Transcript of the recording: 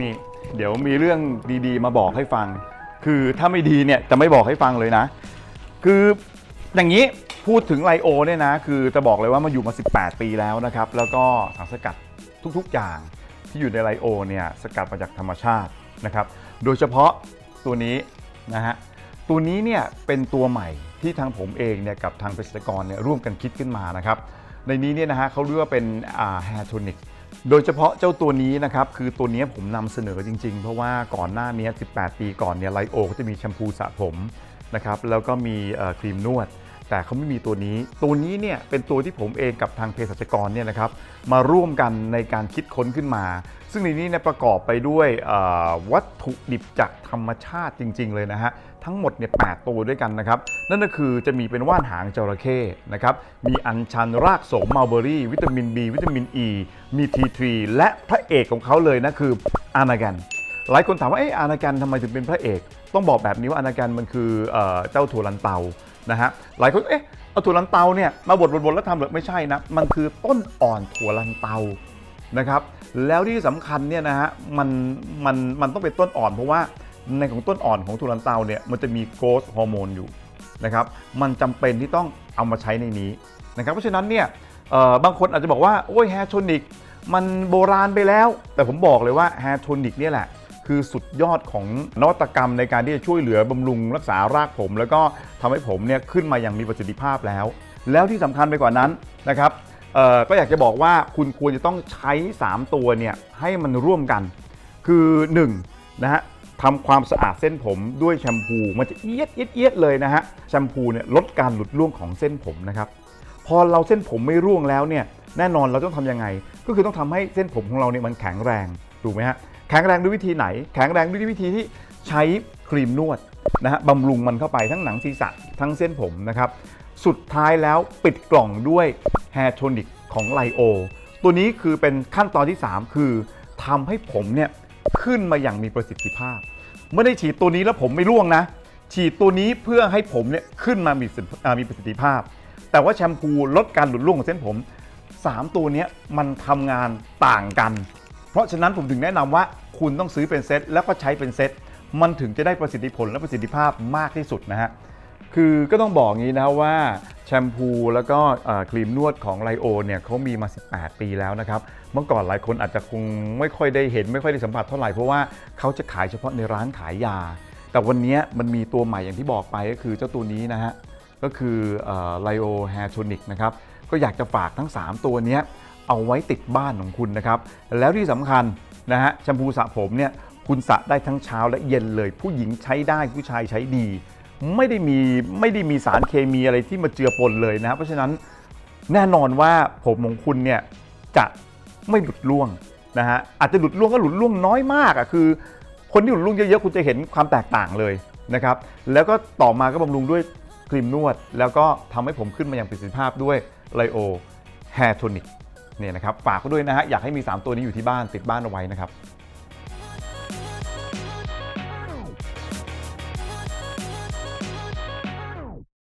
นี่ เดี๋ยวมีเรื่องดีๆ มาบอกให้ฟัง คือถ้าไม่ดีเนี่ยจะไม่บอกให้ฟังเลยนะ คืออย่างนี้พูดถึงไลโอเนี่ยนะ คือจะบอกเลยว่ามาอยู่มา 18 ปีแล้วนะครับ แล้วก็สารสกัดทุกๆอย่างที่อยู่ในไลโอเนี่ยสกัดมาจากธรรมชาตินะครับ โดยเฉพาะตัวนี้นะฮะตัวนี้เนี่ยเป็นตัวใหม่ที่ทางผมเองเนี่ยกับทางเกษตรกรเนี่ยร่วมกันคิดขึ้นมานะครับ ในนี้เนี่ยนะฮะเขาเรียกว่าเป็นอ่า hair tonic โดยเฉพาะเจ้าตัวนี้นะครับคือตัวนี้ผมนำเสนอจริง ๆ เพราะว่าก่อนหน้านี้ 18 ปีก่อนเนี่ยไลโอเขาจะมีแชมพูสระผมนะครับแล้วก็มีครีมนวด แต่เขาไม่มีตัวนี้ ตัวนี้เนี่ยเป็นตัวที่ผมเองกับทางเภสัชกรเนี่ยนะครับมาร่วมกันในการคิดค้นขึ้นมา ซึ่งในนี้เนี่ยประกอบไปด้วยวัตถุดิบจากธรรมชาติจริง ๆ เลยนะฮะทั้งหมดเนี่ยแตัวด้วยกันนะครับ นั่นก็คือจะมีเป็นว่านหางจระเข้นะครับมีอัญชันรากโสมมัลเบอรี่ วิตามิน B วิตามิน E มี T3 และพระเอกของเขาเลยนะคืออานาแกนหลายคนถามว่าเอ๊ะอานาแกนทำไมถึงเป็นพระเอก ต้องบอกแบบนี้ว่าอานาแกนมันคือเอ่อเจ้าถั่วลันเตา นะฮะหลายคนเอ๊ะเอาถั่วลันเตาเนี่ยมาบดบดบดแล้วทำหรือไม่ใช่นะมันคือต้นอ่อนถั่วลันเตานะครับแล้วที่สำคัญเนี่ยนะฮะมันมันมันต้องเป็นต้นอ่อนเพราะว่าในของต้นอ่อนของทุลันเตาเนี่ยมันจะมีโกรทฮอร์โมนอยู่นะครับมันจำเป็นที่ต้องเอามาใช้ในนี้นะครับเพราะฉะนั้นเนี่ยบางคนอาจจะบอกว่าโอ้ยแฮร์โทนิกมันโบราณไปแล้ว แต่ผมบอกเลยว่าแฮร์โทนิกเนี่ยแหละ คือสุดยอดของนวัตกรรมในการที่จะช่วยเหลือบำรุงรักษารากผม แล้วก็ทำให้ผมเนี่ยขึ้นมาอย่างมีประสิทธิภาพแล้ว แล้วที่สำคัญไปกว่านั้นนะครับก็อยากจะบอกว่าคุณควรจะต้องใช้ 3 ตัวเนี่ยให้มันร่วมกัน คือ1นะฮะทำความสะอาดเส้นผมด้วยแชมพูมันจะเอียดเอียดเอียดเลยนะฮะแชมพูเนี่ยลดการหลุดร่วงของเส้นผมนะครับพอเราเส้นผมไม่ร่วงแล้วเนี่ยแน่นอนเราต้องทำยังไง ก็คือต้องทำให้เส้นผมของเราเนี่ยมันแข็งแรงถูกไหมฮะ แข็งแรงด้วยวิธีไหน แข็งแรงด้วยวิธีที่ใช้ครีมนวดนะฮะบำรุงมันเข้าไปทั้งหนังศีรษะทั้งเส้นผมนะครับ สุดท้ายแล้วปิดกล่องด้วย Hair Tonic ของไลโอตัวนี้คือเป็นขั้นตอนที่ 3 คือทำให้ผมเนี่ยขึ้นมาอย่างมีประสิทธิภาพ ไม่ได้ฉีดตัวนี้แล้วผมไม่ร่วงนะ ฉีดตัวนี้เพื่อให้ผมเนี่ยขึ้นมามีมีประสิทธิภาพ แต่ว่าแชมพูลดการหลุดร่วงของเส้นผม 3 ตัวนี้มันทำงานต่างกัน เพราะฉะนั้นผมถึงแนะนำว่าคุณต้องซื้อเป็นเซตแล้วก็ใช้เป็นเซตมันถึงจะได้ประสิทธิผลและประสิทธิภาพมากที่สุดนะฮะ คือก็ต้องบอกงี้นะครับว่าแชมพูแล้วก็เอ่อครีมนวดของไลโอเนี่ยเขามีมา 18 ปีแล้วนะครับ เมื่อก่อนหลายคนอาจจะคงไม่ค่อยได้เห็นไม่ค่อยได้สัมผัสเท่าไหร่ เพราะว่าเขาจะขายเฉพาะในร้านขายยา แต่วันนี้มันมีตัวใหม่อย่างที่บอกไปก็คือเจ้าตัวนี้นะฮะ ก็คือไลโอแฮร์โทนิกนะครับ ก็อยากจะฝากทั้ง 3 ตัวเนี้ย เอาไว้ติดบ้านของคุณนะครับ แล้วที่สำคัญนะฮะแชมพูสระผมเนี่ยคุณสระได้ทั้งเช้าและเย็นเลย ผู้หญิงใช้ได้ผู้ชายใช้ดี ไม่ได้มีไม่ได้มีสารเคมีอะไรที่มาเจือปนเลยนะครับเพราะฉะนั้นแน่นอนว่าผมของคุณเนี่ยจะไม่หลุดร่วงนะฮะอาจจะหลุดร่วงก็หลุดร่วงน้อยมากอะคือ คนที่หลุดร่วงเยอะๆคุณจะเห็นความแตกต่างเลยนะครับแล้วก็ต่อมาก็บำรุงด้วยครีมนวด แล้วก็ทำให้ผมขึ้นมาอย่างประสิทธิภาพด้วยไลโอแฮร์โทนิก เนี่ยนะครับฝากไว้ด้วยนะฮะอยากให้มี 3 ตัวนี้อยู่ที่บ้านติดบ้านเอาไว้นะครับ